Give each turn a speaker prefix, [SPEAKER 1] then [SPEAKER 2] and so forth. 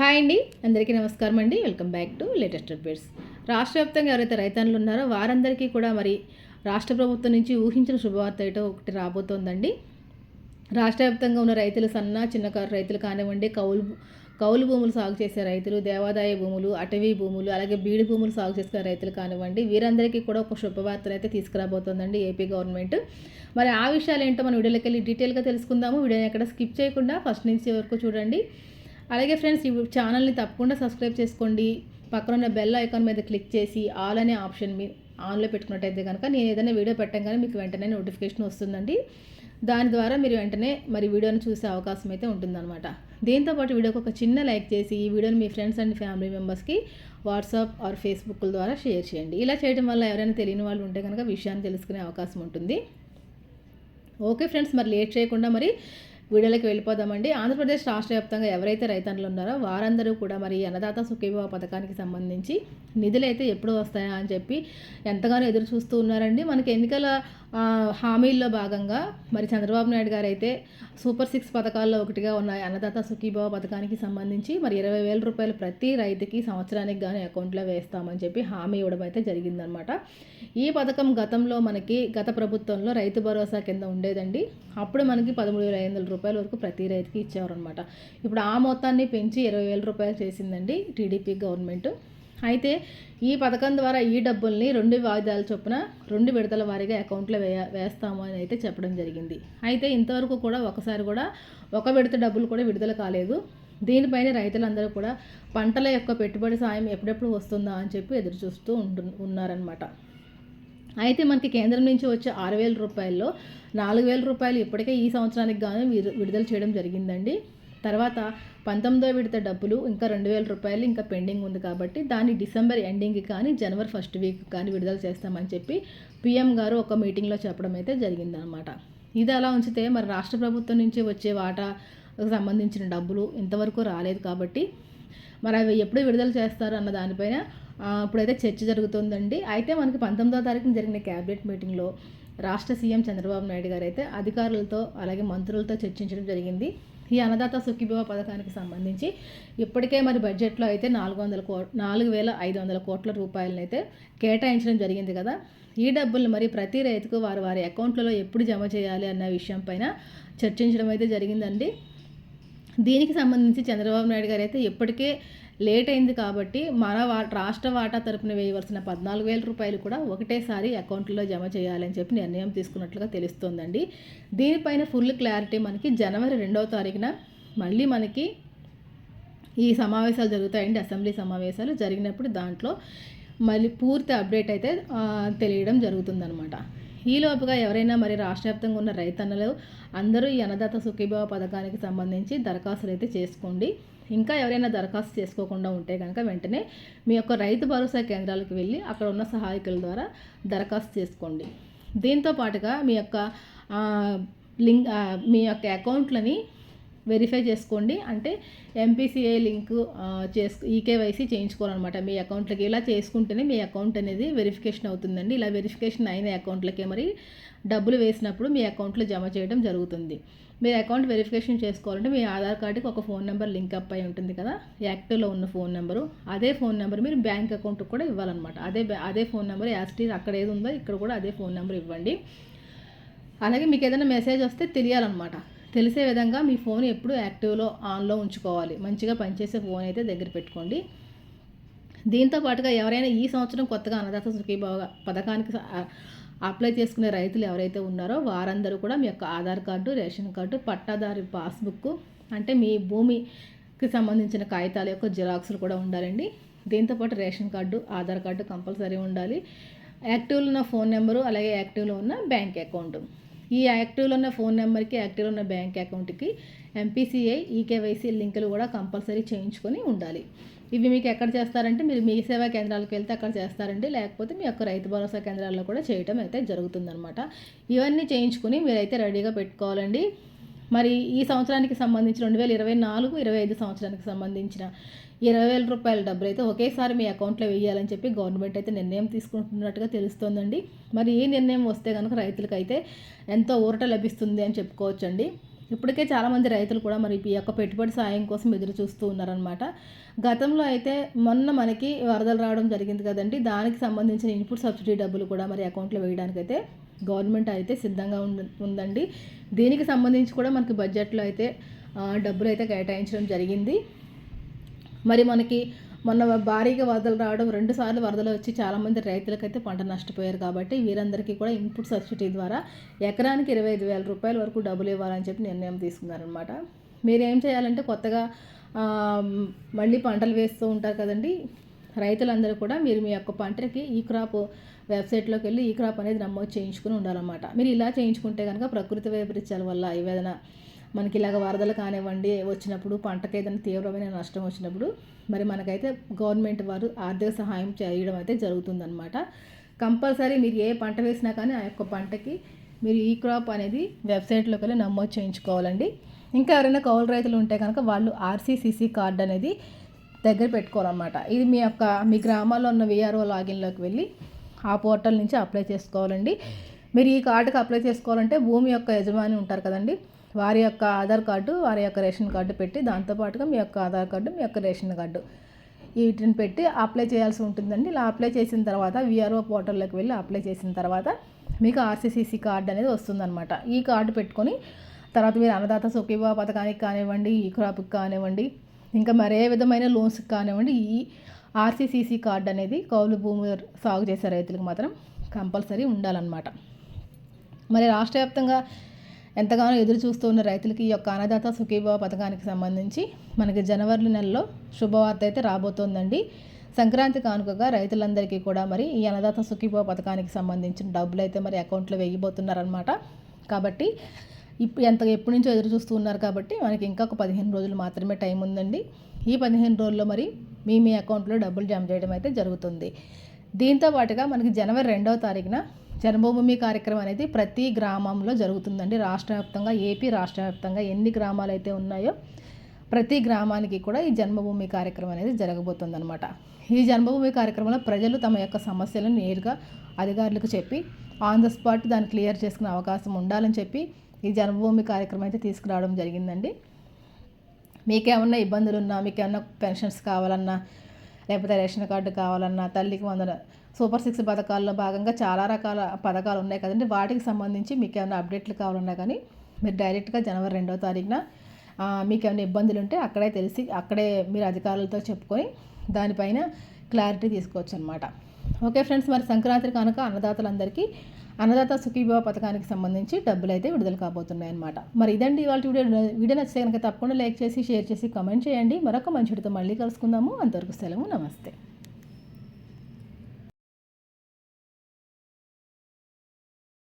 [SPEAKER 1] Hi అండి అందరికీ నమస్కారం అండి. Welcome back to latest updates రాష్ట్ర వ్యాప్తంగా ఎవరైతే రైతన్నులు ఉన్నారో వారందరికీ కూడా మరి రాష్ట్ర ప్రభుత్వం నుంచి ఊహించిన శుభవార్త అయితే ఒకటి రాబోతోందండి. రాష్ట్ర వ్యాప్తంగా ఉన్న రైతులు సన్న చిన్నకారు రైతులు కానివ్వండి కౌలు కౌలు భూములు సాగు చేసే రైతులు దేవాదాయ భూములు అటవీ భూములు అలాగే బీడి భూములు సాగు చేసే రైతులు కానివ్వండి వీరందరికీ కూడా ఒక శుభవార్తను అయితే తీసుకురాబోతోందండి ఏపీ గవర్నమెంట్. మరి ఆ విషయాలు ఏంటో మనం వీడియోలోకి వెళ్ళి డీటెయిల్గా తెలుసుకుందాము. వీడియోని ఎక్కడ స్కిప్ చేయకుండా ఫస్ట్ నుంచి వరకు చూడండి. అలాగే ఫ్రెండ్స్ ఈ ఛానల్ని తప్పకుండా సబ్స్క్రైబ్ చేసుకోండి. పక్కన ఉన్న బెల్ ఐకాన్ మీద క్లిక్ చేసి ఆల్ అనే ఆప్షన్ మీ ఆన్లో పెట్టుకున్నట్టయితే కనుక నేను ఏదైనా వీడియో పెట్టగానే మీకు వెంటనే నోటిఫికేషన్ వస్తుందండి. దాని ద్వారా మీరు వెంటనే మరి వీడియోని చూసే అవకాశం అయితే ఉంటుందన్నమాట. దీంతోపాటు వీడియోకి ఒక చిన్న లైక్ చేసి ఈ వీడియోని మీ ఫ్రెండ్స్ అండ్ ఫ్యామిలీ మెంబర్స్కి వాట్సాప్ ఆర్ ఫేస్బుక్ ద్వారా షేర్ చేయండి. ఇలా చేయడం వల్ల ఎవరైనా తెలియని వాళ్ళు ఉంటే కనుక విషయాన్ని తెలుసుకునే అవకాశం ఉంటుంది. ఓకే ఫ్రెండ్స్ మరి లేట్ చేయకుండా మరి వీడియోలోకి వెళ్ళిపోదామండి. ఆంధ్రప్రదేశ్ రాష్ట్ర వ్యాప్తంగా ఎవరైతే రైతన్నులు ఉన్నారో వారందరూ కూడా మరి అన్నదాత సుఖీభావ పథకానికి సంబంధించి నిధులు అయితే ఎప్పుడు వస్తాయా అని చెప్పి ఎంతగానో ఎదురు చూస్తూ ఉన్నారండి. మనకి ఎన్నికల హామీల్లో భాగంగా మరి చంద్రబాబు నాయుడు గారు అయితే సూపర్ సిక్స్ పథకాల్లో ఒకటిగా ఉన్న అన్నదాత సుఖీభావ పథకానికి సంబంధించి మరి ఇరవై వేల రూపాయలు ప్రతి రైతుకి సంవత్సరానికి కానీ అకౌంట్లో వేస్తామని చెప్పి హామీ ఇవ్వడం అయితే జరిగిందనమాట ఈ పథకం గతంలో మనకి గత ప్రభుత్వంలో రైతు భరోసా కింద ఉండేదండి. అప్పుడు మనకి పదమూడు వేల ఐదు వందల రూపాయల వరకు ప్రతి రైతుకి ఇచ్చేవారనమాట ఇప్పుడు ఆ మొత్తాన్ని పెంచి ఇరవై వేల రూపాయలు చేసిందండి టీడీపీ గవర్నమెంట్. అయితే ఈ పథకం ద్వారా ఈ డబ్బుల్ని రెండు వాయిదాల చొప్పున రెండు విడతల వారీగా అకౌంట్లో వేయ వేస్తాము అని అయితే చెప్పడం జరిగింది. అయితే ఇంతవరకు కూడా ఒకసారి కూడా ఒక విడత డబ్బులు కూడా విడుదల కాలేదు. దీనిపైన రైతులందరూ కూడా పంటల యొక్క పెట్టుబడి సాయం ఎప్పుడెప్పుడు వస్తుందా అని చెప్పి ఎదురు చూస్తూ ఉంటు ఉన్నారనమాట అయితే మనకి కేంద్రం నుంచి వచ్చే ఆరు వేల రూపాయల్లో నాలుగు వేల రూపాయలు ఇప్పటికే ఈ సంవత్సరానికి గాను విడుదల చేయడం జరిగిందండి. తర్వాత పంతొమ్మిదో విడత డబ్బులు ఇంకా రెండు వేల రూపాయలు ఇంకా పెండింగ్ ఉంది కాబట్టి దాన్ని డిసెంబర్ ఎండింగ్కి కానీ జనవరి ఫస్ట్ వీక్ కానీ విడుదల చేస్తామని చెప్పి పిఎం గారు ఒక మీటింగ్లో చెప్పడం అయితే జరిగిందనమాట. ఇది అలా ఉంచితే మరి రాష్ట్ర ప్రభుత్వం నుంచి వచ్చే వాటా సంబంధించిన డబ్బులు ఇంతవరకు రాలేదు కాబట్టి మరి అవి ఎప్పుడు విడుదల చేస్తారు అన్న దానిపైన ఇప్పుడైతే చర్చ జరుగుతుందండి. అయితే మనకి పంతొమ్మిదో తారీఖున జరిగిన క్యాబినెట్ మీటింగ్లో రాష్ట్ర సీఎం చంద్రబాబు నాయుడు గారు అయితే అధికారులతో అలాగే మంత్రులతో చర్చించడం జరిగింది. ఈ అన్నదాత సుఖీభీమా పథకానికి సంబంధించి ఇప్పటికే మరి బడ్జెట్లో అయితే నాలుగు వందల కో నాలుగు వేల ఐదు వందల కోట్ల రూపాయలను అయితే కేటాయించడం జరిగింది కదా. ఈ డబ్బులు మరి ప్రతి రైతుకు వారు వారి అకౌంట్లలో ఎప్పుడు జమ చేయాలి అన్న విషయం పైన చర్చించడం అయితే జరిగిందండి. దీనికి సంబంధించి చంద్రబాబు నాయుడు గారు అయితే ఇప్పటికే లేట్ అయింది కాబట్టి మన వా రాష్ట్ర వాటా తరపున వేయవలసిన పద్నాలుగు వేల రూపాయలు కూడా ఒకటేసారి అకౌంట్లో జమ చేయాలని చెప్పి నిర్ణయం తీసుకున్నట్లుగా తెలుస్తోందండి. దీనిపైన ఫుల్ క్లారిటీ మనకి జనవరి రెండవ తారీఖున మళ్ళీ మనకి ఈ సమావేశాలు జరుగుతాయండి. అసెంబ్లీ సమావేశాలు జరిగినప్పుడు దాంట్లో మళ్ళీ పూర్తి అప్డేట్ అయితే తెలియడం జరుగుతుందనమాట ఈలోపుగా ఎవరైనా మరి రాష్ట్ర వ్యాప్తంగా ఉన్న రైతన్నలు అందరూ ఈ అన్నదాత సుఖీభావ పథకానికి సంబంధించి దరఖాస్తులు అయితే చేసుకోండి. ఇంకా ఎవరైనా దరఖాస్తు చేసుకోకుండా ఉంటే కనుక వెంటనే మీ యొక్క రైతు భరోసా కేంద్రాలకు వెళ్ళి అక్కడ ఉన్న సహాయకుల ద్వారా దరఖాస్తు చేసుకోండి. దీంతో పాటుగా మీ యొక్క లింక్ మీ యొక్క అకౌంట్లని వెరిఫై చేసుకోండి. అంటే ఎంపీసీఏ లింక్ చేసుకు ఈకేవైసీ చేయించుకోవాలన్నమాట. మీ అకౌంట్లకి ఇలా చేసుకుంటేనే మీ అకౌంట్ అనేది వెరిఫికేషన్ అవుతుందండి. ఇలా వెరిఫికేషన్ అయిన అకౌంట్లకే మరి డబ్బులు వేసినప్పుడు మీ అకౌంట్లో జమ చేయడం జరుగుతుంది. మీరు అకౌంట్ వెరిఫికేషన్ చేసుకోవాలంటే మీ ఆధార్ కార్డుకి ఒక ఫోన్ నెంబర్ లింక్ అప్ అయి ఉంటుంది కదా. యాక్టివ్లో ఉన్న ఫోన్ నెంబరు. అదే ఫోన్ నెంబర్ మీరు బ్యాంక్ అకౌంట్కి కూడా ఇవ్వాలన్నమాట. అదే అదే ఫోన్ నెంబర్ యాస్టీజ్ అక్కడ ఏది ఉందో ఇక్కడ కూడా అదే ఫోన్ నెంబర్ ఇవ్వండి. అలాగే మీకు ఏదైనా మెసేజ్ వస్తే తెలియాలన్నమాట. తెలిసే విధంగా మీ ఫోన్ ఎప్పుడు యాక్టివ్లో ఆన్లో ఉంచుకోవాలి. మంచిగా పనిచేసే ఫోన్ అయితే దగ్గర పెట్టుకోండి. దీంతో పాటుగా ఎవరైనా ఈ సంవత్సరం కొత్తగా అన్నదాత సుఖీభావ పథకానికి అప్లై చేసుకునే రైతులు ఎవరైతే ఉన్నారో వారందరూ కూడా మీ యొక్క ఆధార్ కార్డు రేషన్ కార్డు పట్టాదారి పాస్బుక్ అంటే మీ భూమికి సంబంధించిన కాగితాల యొక్క జిరాక్స్లు కూడా ఉండాలండి. దీంతోపాటు ration card Aadhaar card compulsory ఉండాలి. యాక్టివ్లో ఉన్న ఫోన్ నెంబరు అలాగే యాక్టివ్లో ఉన్న బ్యాంక్ అకౌంట్. ఈ యాక్టివ్లో ఉన్న ఫోన్ నెంబర్కి యాక్టివ్లో ఉన్న బ్యాంక్ అకౌంట్కి ఎంపీసీఐ ఈకేవైసీ లింకులు కూడా కంపల్సరీ చేయించుకొని ఉండాలి. ఇవి మీకు ఎక్కడ చేస్తారంటే మీరు మీ సేవా కేంద్రాలకు వెళ్తే అక్కడ చేస్తారండి. లేకపోతే మీ యొక్క రైతు భరోసా కేంద్రాల్లో కూడా చేయటం అయితే జరుగుతుందనమాట ఇవన్నీ చేయించుకుని మీరైతే రెడీగా పెట్టుకోవాలండి. మరి ఈ సంవత్సరానికి సంబంధించి రెండు వేల ఇరవై నాలుగు ఇరవై ఐదు సంవత్సరానికి సంబంధించిన ఇరవై వేల రూపాయల డబ్బులు అయితే ఒకేసారి మీ అకౌంట్లో వేయాలని చెప్పి గవర్నమెంట్ అయితే నిర్ణయం తీసుకుంటున్నట్టుగా తెలుస్తోందండి. మరి ఈ నిర్ణయం వస్తే కనుక రైతులకైతే ఎంతో ఊరట లభిస్తుంది అని చెప్పుకోవచ్చండి. ఇప్పటికే చాలామంది రైతులు కూడా మరి ఈ యొక్క పెట్టుబడి సాయం కోసం ఎదురు చూస్తూ ఉన్నారనమాట గతంలో అయితే మొన్న మనకి వరదలు రావడం జరిగింది కదండి. దానికి సంబంధించిన ఇన్పుట్ సబ్సిడీ డబ్బులు కూడా మరి అకౌంట్లో వేయడానికైతే గవర్నమెంట్ అయితే సిద్ధంగా ఉందండి. దీనికి సంబంధించి కూడా మనకి బడ్జెట్లో అయితే డబ్బులు అయితే కేటాయించడం జరిగింది. మరి మనకి మొన్న భారీగా వరదలు రావడం రెండు సార్లు వరదలు వచ్చి చాలామంది రైతులకైతే పంట నష్టపోయారు కాబట్టి వీరందరికీ కూడా ఇన్పుట్ సబ్సిడీ ద్వారా ఎకరానికి ఇరవై ఐదు వేల రూపాయల వరకు డబ్బులు ఇవ్వాలని చెప్పి నిర్ణయం తీసుకున్నారనమాట మీరు ఏం చేయాలంటే కొత్తగా మళ్ళీ పంటలు వేస్తూ ఉంటారు కదండి. రైతులందరూ కూడా మీరు మీ యొక్క పంటకి ఈ క్రాప్ వెబ్సైట్లోకి వెళ్ళి ఈ క్రాప్ అనేది నమోదు చేయించుకుని ఉండాలన్నమాట. మీరు ఇలా చేయించుకుంటే కనుక ప్రకృతి వైపరీత్యాల వల్ల ఏదైనా మనకి ఇలాగ వరదలు కానివ్వండి వచ్చినప్పుడు పంటకి ఏదైనా తీవ్రమైన నష్టం వచ్చినప్పుడు మరి మనకైతే గవర్నమెంట్ వారు ఆర్థిక సహాయం చేయడం అయితే జరుగుతుందన్నమాట. కంపల్సరీ మీరు ఏ పంట వేసినా కానీ ఆ యొక్క పంటకి మీరు ఈ క్రాప్ అనేది వెబ్సైట్లోకి వెళ్ళి నమోదు చేయించుకోవాలండి. ఇంకా ఎవరైనా కౌలు రైతులు ఉంటే కనుక వాళ్ళు ఆర్సీసీసీ కార్డు అనేది దగ్గర పెట్టుకోవాలన్నమాట. ఇది మీ యొక్క మీ గ్రామాల్లో ఉన్న విఆర్ఓ లాగిన్లోకి వెళ్ళి ఆ పోర్టల్ నుంచి అప్లై చేసుకోవాలండి. మీరు ఈ కార్డుకి అప్లై చేసుకోవాలంటే భూమి యొక్క యజమాని ఉంటారు కదండి. వారి యొక్క ఆధార్ కార్డు వారి యొక్క రేషన్ కార్డు పెట్టి దాంతోపాటుగా మీ యొక్క ఆధార్ కార్డు మీ యొక్క రేషన్ కార్డు వీటిని పెట్టి అప్లై చేయాల్సి ఉంటుందండి. ఇలా అప్లై చేసిన తర్వాత విఆర్ఓ పోర్టల్లోకి వెళ్ళి అప్లై చేసిన తర్వాత మీకు ఆర్సీసీసీ కార్డు అనేది వస్తుందన్నమాట. ఈ కార్డు పెట్టుకొని తర్వాత మీరు అన్నదాత సుఖీభా పథకానికి కానివ్వండి ఈ క్రాప్కి కానివ్వండి ఇంకా మరే విధమైన లోన్స్కి కానివ్వండి ఈ ఆర్సీసీసీ కార్డు అనేది కౌలు భూమి సాగు చేసే రైతులకు మాత్రం కంపల్సరీ ఉండాలన్నమాట. మరి రాష్ట్ర వ్యాప్తంగా ఎంతగానో ఎదురు చూస్తూ ఉన్న రైతులకి ఈ యొక్క అన్నదాత సుఖీభావ పథకానికి సంబంధించి మనకి జనవరి నెలలో శుభవార్త అయితే రాబోతోందండి. సంక్రాంతి కానుకగా రైతులందరికీ కూడా మరి ఈ అన్నదాత సుఖీభావ పథకానికి సంబంధించిన డబ్బులు అయితే మరి అకౌంట్లో వేయబోతున్నారనమాట కాబట్టి ఇప్పుడు ఎంత ఎప్పటి నుంచో ఎదురు చూస్తూ ఉన్నారు కాబట్టి మనకి ఇంకా ఒక పదిహేను రోజులు మాత్రమే టైం ఉందండి. ఈ పదిహేను రోజుల్లో మరి మీ మీ అకౌంట్లో డబ్బులు జమ చేయడం అయితే జరుగుతుంది. దీంతో పాటుగా మనకి జనవరి రెండవ తారీఖున జన్మభూమి కార్యక్రమం అనేది ప్రతి గ్రామంలో జరుగుతుందండి. రాష్ట్ర వ్యాప్తంగా ఏపీ రాష్ట్ర వ్యాప్తంగా ఎన్ని గ్రామాలు అయితే ఉన్నాయో ప్రతి గ్రామానికి కూడా ఈ జన్మభూమి కార్యక్రమం అనేది జరగబోతుందన్నమాట. ఈ జన్మభూమి కార్యక్రమంలో ప్రజలు తమ యొక్క సమస్యలను నేరుగా అధికారులకు చెప్పి ఆన్ ద స్పాట్ దాన్ని క్లియర్ చేసుకునే అవకాశం ఉండాలని చెప్పి ఈ జన్మభూమి కార్యక్రమం అయితే తీసుకురావడం జరిగిందండి. మీకేమన్నా ఇబ్బందులు ఉన్నా మీకేమన్నా పెన్షన్స్ కావాలన్నా లేకపోతే రేషన్ కార్డు కావాలన్నా తల్లికి వందన సూపర్ సిక్స్ పథకాల్లో భాగంగా చాలా రకాల పథకాలు ఉన్నాయి కదండి. వాటికి సంబంధించి మీకు ఏమైనా అప్డేట్లు కావాలన్నా కానీ మీరు డైరెక్ట్గా జనవరి రెండవ తారీఖున మీకు ఏమైనా ఇబ్బందులు ఉంటే అక్కడే తెలిసి అక్కడే మీరు అధికారులతో చెప్పుకొని దానిపైన క్లారిటీ తీసుకోవచ్చు అనమాట ఓకే ఫ్రెండ్స్ మరి సంక్రాంతి కనుక అన్నదాతలందరికీ అన్నదాత సుఖీభవ పథకానికి సంబంధించి డబ్బులు అయితే విడుదల కాబోతున్నాయనమాట మరి ఇదండి ఇవాళ వీడియో. వీడియో నచ్చితే కనుక తప్పకుండా లైక్ చేసి షేర్ చేసి కమెంట్ చేయండి. మరొక మంచి మళ్ళీ కలుసుకుందాము. అంతవరకు సెలవు. నమస్తే.